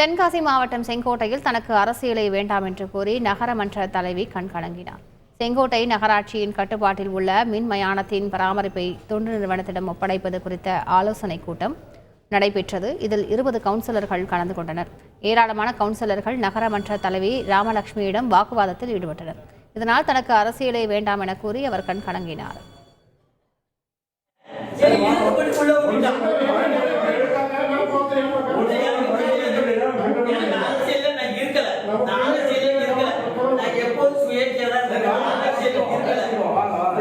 தென்காசி மாவட்டம் செங்கோட்டையில் தனக்கு அரசியலை வேண்டாம் என்று கூறி நகரமன்ற தலைவி கண்கலங்கினார். செங்கோட்டை நகராட்சியின் கட்டுப்பாட்டில் உள்ள மின் மயானத்தின் பராமரிப்பை தொண்டு நிறுவனத்திடம் ஒப்படைப்பது குறித்த ஆலோசனைக் கூட்டம் நடைபெற்றது. இதில் இருபது கவுன்சிலர்கள் கலந்து கொண்டனர். ஏராளமான கவுன்சிலர்கள் நகரமன்ற தலைவி ராமலட்சுமியிடம் வாக்குவாதத்தில் ஈடுபட்டனர். இதனால் தனக்கு அரசியலை வேண்டாம் என கூறி அவர் கண்கலங்கினார்.